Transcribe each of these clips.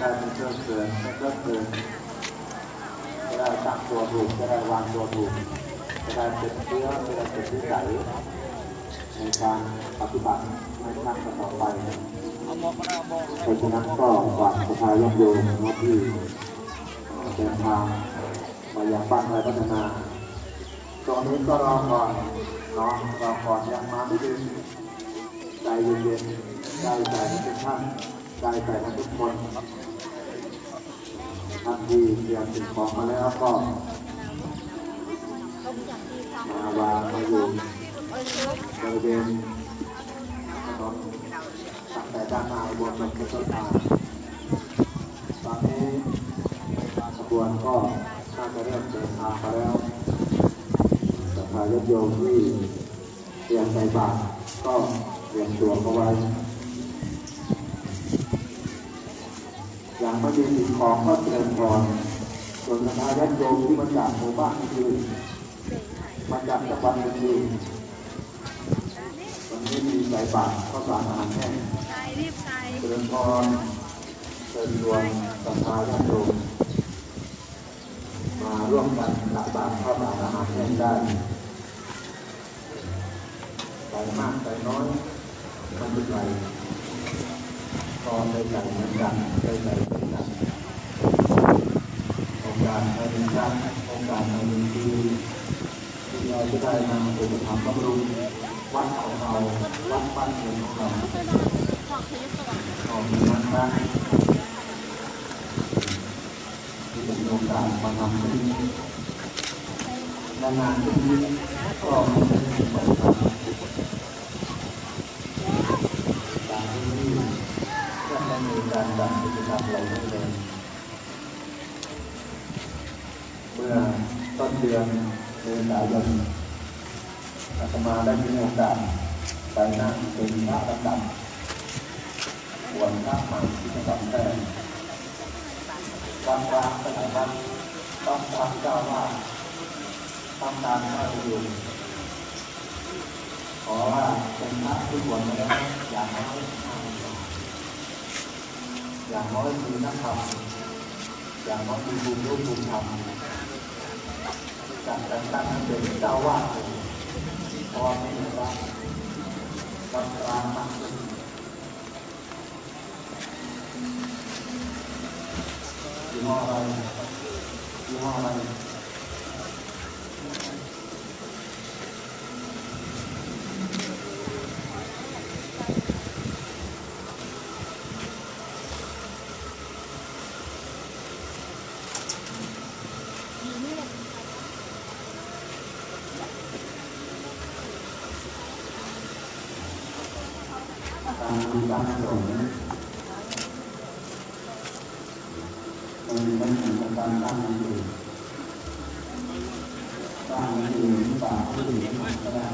ได้ไม่เครื่อะเกินไม่เครื่อะเกินจะได้จับตัวถูกจะได้วางตัวถูกจะได้เป็นเชื้อจะได้เป็นนิสัยในการปฏิบัติในครั้งต่อไปเพราะฉะนั้นก็ฝากประชาญาติโยมนะที่เดินทางมายังบ้านไรพัฒนาตอนนี้ก็รอก่อนเนาะรอก่อนยังมาไม่ถึงใจเย็นๆใจใส่ทุกท่านใจใส่ทุกคน ทันที่เตรียมสิ่งของมาแล้วก็มาวางมาอยู่บริเวณถนนตั้งแต่ด้านหน้าบนจนถึงต้นทางตอนนี้ขบวนก็น่าจะเริ่มเดินทางมาแล้วศรัทธาญาติโยมที่เตรียมใส่บาตรก็เตรียมตัวเอาไว้ อย่างไม่มีสิ่งของก็เตรียมก่อนส่วนศรัทธาญาติโยมที่มาจากหมู่บ้านอื่นมาจากจังหวัดอื่นวันนี้มีใส่บาตรข้าวสารอาหารแห้งใส่รีบใส่เตรียมพรเชิญชวนศรัทธาญาติโยมมาร่วมกันตักบาตรข้าวสารอาหารแห้งได้ใส่มากใส่น้อยมันเป็นไร พร้อได้ใส่เหมือนกันด้ใส่เหมือนกันโอกาสในเป็นการโอกาสในเป็นที่ที่เราจะได้นำอุปถัมภ์บำรุงวัดของเราวัดบ้านเมืองของเราขอมีนั้นนะที่เป็นโอกาสมาทำที่นี่และงานที่นี้ก็ม่ได้เป็นแบบนั้น ตามที่นี่ก็ได้มีการ จัดกิจกรรมเหล่านี้เลยเมื่อต้นเดือนเดือนสายนอาตมาได้มีโอกาสไปนั่งเป็นพระประจำบวชพระใหม่ที่จังหวัดแพร่กลางกลางสถานวัดต้องทำเจ้าว่าทำการเข้าอยู่ขอว่าเป็นพระที่บวชมาแล้วอย่างน้อยห้า อย่างน้อยมีนักธรรมอย่างน้อยมีบุญรู้บุญธรรมการแต่งตั้งให้เป็นเจ้าว่าพอไม่ได้ว่าวัดกลางมากขึ้นยี่ห้ออะไรยี่ห้ออะไร การมีการหลงมันไม่เหมือนกับการตั้งมันอยู่ตั้งมันอยู่ป่าผู้อื่ก็ได้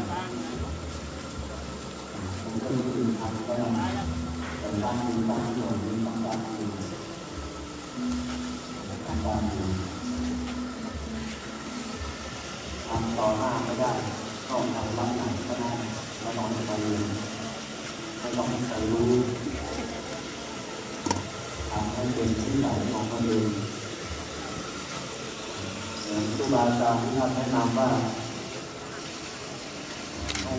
ผมก็มีอื่นทำก็ได้แต่ตั้งมีตั้งหลงมีตั้งตั้งอยู่ตั้งตงอยู่ทำต่อหน้าไม่ได้ต้องทำรับหลังก็ได้แล้วนอนไปเลย ไม่ต้องให้ใครรู้ทำให้เป็นที่ไหนของตัวเองอย่างครูบาอาจารย์ที่ท่านแนะนำว่าให้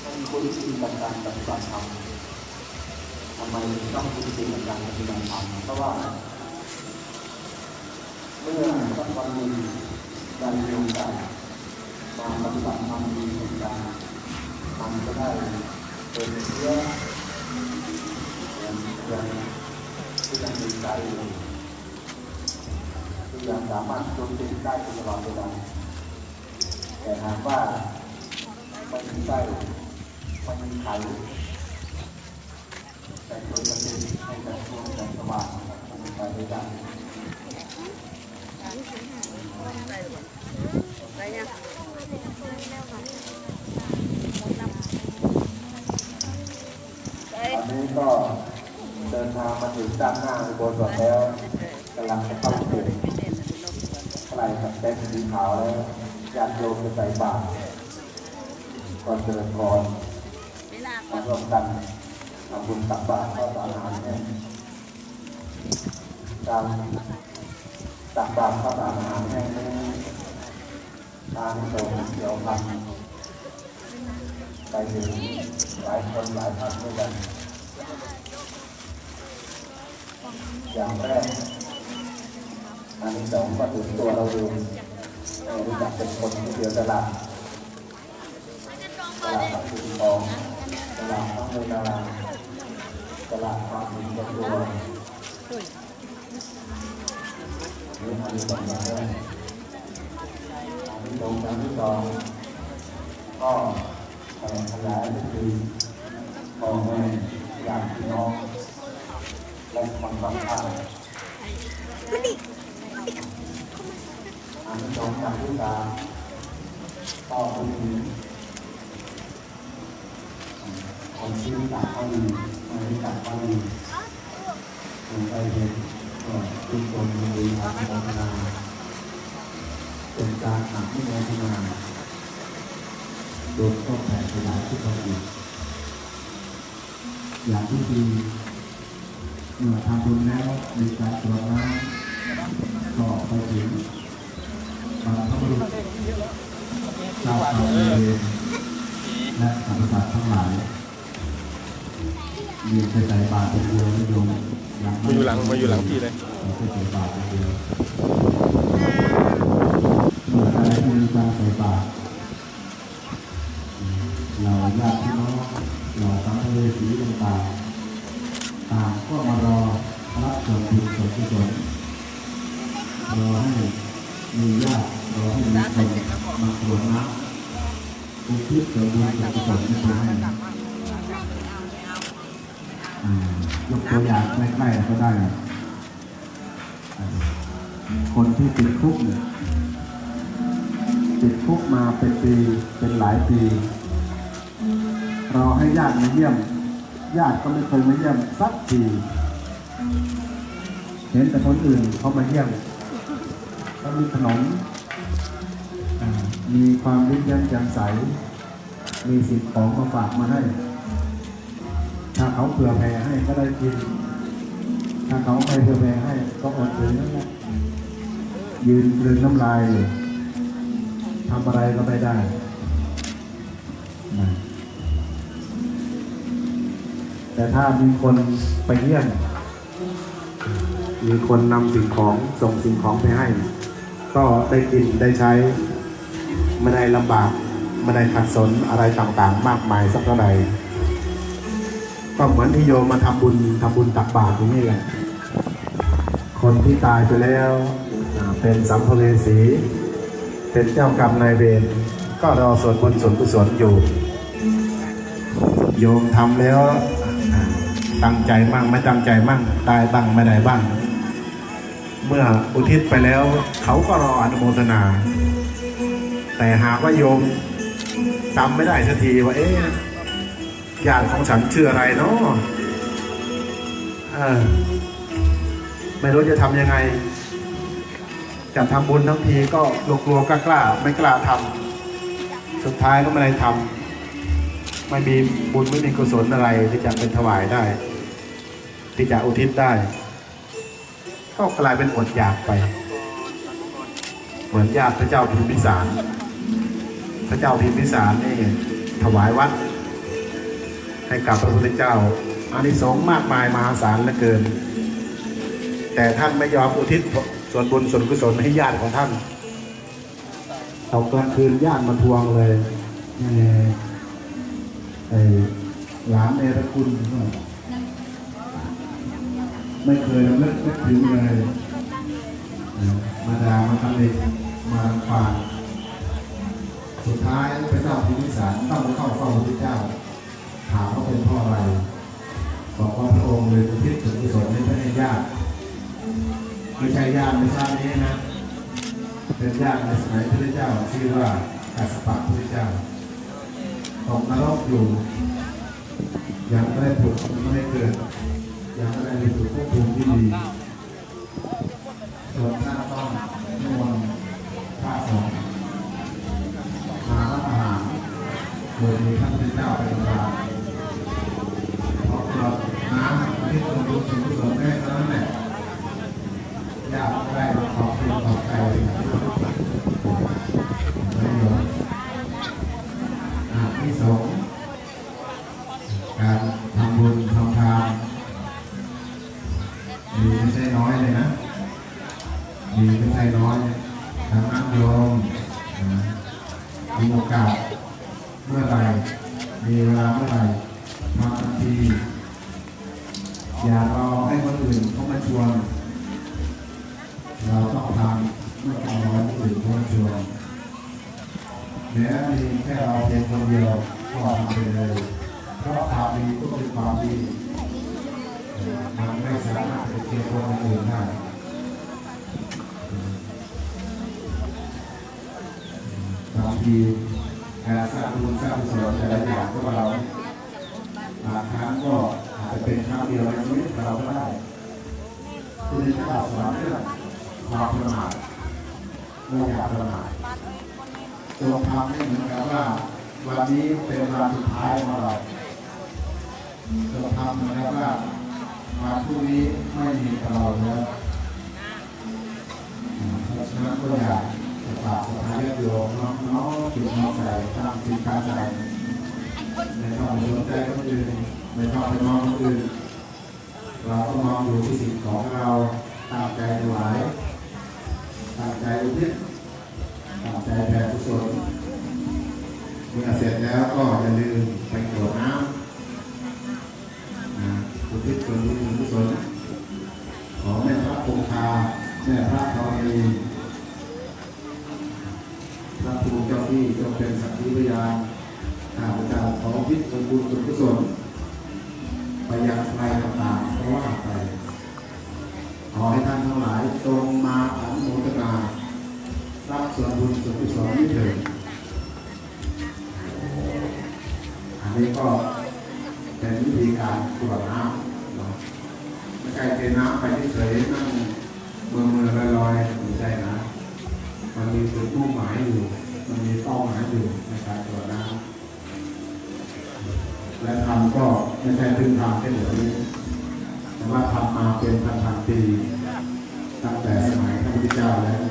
ให้คุ้นชินกับการปฏิบัติธรรมทำไมต้องคุ้นชินกับการปฏิบัติธรรมเพราะว่าเมื่อสักวันหนึ่งได้มีโอกาสมาปฏิบัติธรรมดีเหมือนกันมันก็ได้เป็นเชื้อยังยังที่ยังมีใจอยู่ที่ยังสารถโจมตีได้ ยปฏิให้แต่ช่วงแต่สว่างเป็นไปไม่ ก็เดินทางมาถึงด้านหน้าอุโบสถแล้วกำลังจะเข้าเขตใครกับเต็นท์สีขาวแล้วญาติโยมจะใส่บาตรก่อนเดินก่อนเวลามาร่วมกันทำบุญตักบาตรข้าวสารอาหารแห้งการตักบาตรข้าวสารอาหารแห้งนี้ทานสงเกี่ยวพันไปถึงหลายคนหลายท่านด้วยกัน อย่างแรกอันที่สองก็ถึงตัวเราเองเรารู้จักเป็นคนที่เดียวตลาดตลาดกับคุณทองตลาดทั้งเวลาตลาดความมีกับตัวนี่อันที่สองอย่างแรกอันที่สองอันที่สองก็ขยายก็คือพ่อแม่ญาติพี่น้องและคนบางท่านอันสองอันที่สามก็คือคนที่รู้จักเขาดีไม่รู้จักเขาดีคุณไปเห็นก็ทุกคนมีอาภรนาเป็นการอาภรนาโดยก็แผ่ขยายที่เขาอีก อย่างที่ดีเมื่อทำบุญแล้วมีการตรวจน้ำก็ไปถึงบรรพบุรุษเจ้ากรรมนายเวรและสรรพสัตว์ทั้งหลายมีไปใส่บาตรเป็นเดียวนิยมมาอยู่หลังมาอยู่หลังพี่เลยไปใส่บาตรเป็นเดียวำอุทิศส่วนบุญส่วนกุศลนี้ไปให้ยกตัวอย่างใกล้ๆก็ได้ คนที่ติดคุกเนี่ยติดคุกมาเป็นปีเป็นหลายปีรอให้ญาติมาเยี่ยม ญาติก็ไม่เคยมาเยี่ยมสักทีเห็นแต่คนอื่นเขามาเยี่ยมก็มีขนมมีความยิ้มแย้มแจ่มใส มีสิ่งของมาฝากมาให้ ถ้าเขาเผื่อแผ่ให้ก็ได้กิน ถ้าเขาไม่เผื่อแผ่ให้ก็อดถึงนั่นแหละยืนกลืนน้ำลายทำอะไรก็ไม่ได้นะแต่ถ้ามีคนไปเยี่ยม มีคนนำสิ่งของส่งสิ่งของไปให้ ก็ได้กินได้ใช้ ไม่ได้ลำบาก ไม่ได้ขัดสนอะไรต่างๆ มากมายสักเท่าใดก็เหมือนที่โยมมาทำบุญทำบุญตักบาตรอย่างนี้แหละคนที่ตายไปแล้วเป็นสัมภเวสี เป็นเจ้ากรรมนายเวรก็รอส่วนบุญส่วนกุศลอยู่โยมทำแล้วตั้งใจมั่งไม่ตั้งใจมั่งตายบ้างไม่ได้บ้าง เมื่ออุทิศไปแล้วเขาก็รออนุโมทนา แต่หากว่าโยม จำไม่ได้สักทีว่าเอ๊ะญาติของฉันชื่ออะไรเนาะไม่รู้จะทำยังไง จะทำบุญทั้งทีก็กลัวๆกล้าๆไม่กล้าทำสุดท้ายก็ไม่ได้ทำไม่มีบุญไม่มีกุศลอะไรที่จะเป็นถวายได้ ที่จะอุทิศได้ ก็กลายเป็นอดอยากไป เหมือนญาติพระเจ้าพิมพิสาร ระเจ้าพิมพิสารนี่ถวายวัด ให้กับพระพุทธเจ้าอานิสงส์มากมายมหาศาลเหลือเกิน แต่ท่านไม่ยอมอุทิศส่วนบุญส่วนกุศลให้ญาติของท่านตกกลางคืนญาติมาทวงเลยเอ่อไอ้หลานเอรคุณไม่เคยนึกนึกถึงเลย มาดามาทำเองมารังควา สุดท้ายพระเจ้าพิมิสารต้องเข้าเฝ้าพระเจ้า ถามว่าเป็นเพ่ออะไร บอกว่าพระองค์เลยอุทิศส่วนกุศลให้พระญาติไม่ใช่ญาติในชาตินี้นะ เป็นญาติในสมัยพระเจ้าชื่อว่ากัสปะพระเจ้าตกนรกอยู่ ยังไม่ได้ผุดยังไม่ได้เกิดยังไม่ได้ไปสู่ภพภูมิที่ดีส่วนหน้าต้องนิมนต์พระสง โดยมีพระเจ้าเป็นประธานเพราะเราน้ำที่เรงรู้สึกทราได้เท่านั้นแหละยากได้ขอบคุณขอบใจไม่หลงอาภิสงการทำบุญทำทานมีไม่ใช่น้อยเลยนะมีไม่ใช่น้อยทางอั้งโยมมีโอกาส มื่อไหรมีเวลาเมื่อไหรมาทันที อย่ารอให้คนอื่นเขามาชวน เราต้องทำไม่ต้องรอคนอื่นเขามาชวนแม้มีแค่เราเพียงคนเดียวก็ทำไปเลยเพราะความดีก็เป็นความดีมันไม่สามารถจะเทียบคนอื่นได้บางที บุญสร้างกุศลแต่ละอย่างพวกเราบางครั้งก็อาจจะเป็นครั้งเดียวในชีวิตเราก็ได้ที่ได้าวสอนเรื่องความประมาทไม่อยากประมาทจงทำให้เหมือนกับว่าวันนี้เป็นวันสุดท้ายของเราจงทำเหมือนกับว่าวันพรุ่งนี้ไม่มีกับเราแล้วเพราะฉะนั้นก็อยาก ฝากสถานโยมน้องๆจิตน้องใจตั้งจิตตั้งใจไม่ต้องไปสนใจคนอื่นไม่ต้องไปมองคนอื่นเราก็มองอยู่ที่สิ่งของเราตั้งใจถวายตั้งใจอุทิศตั้งใจแผ่กุศลเมื่อเสร็จแล้วก็อย่าลืมไปกรวดน้ำนะอุทิศส่วนบุญกุศลของแม่พระคงคาแม่พระธรณี ที่จงเป็นสักขีพยานข้าพเจ้าขออุทิศส่วนบุญส่วนกุศลไปยังใครต่างๆเพราะว่าไป ขอให้ท่านทั้งหลายจงมาอนุโมทนารับส่วนบุญส่วนกุศลนี้เถิดอันนี้ก็เป็นวิธีการตรวจน้ำเนาะไม่ใช่เทน้ำไปที่เฉยนั่งเมือมือลอยๆไม่ใช่นะ มันมีจุดมุ่งหมายอยู่ มันมีเป้าหมายอยู่ในการตรวจน้ำและทำก็ไม่ใช่เพิ่งทำแค่เดี๋ยวนี้แต่ว่าทำมาเป็นพันพันๆปีตั้งแต่สมัยพระพุทธเจ้าแล้ว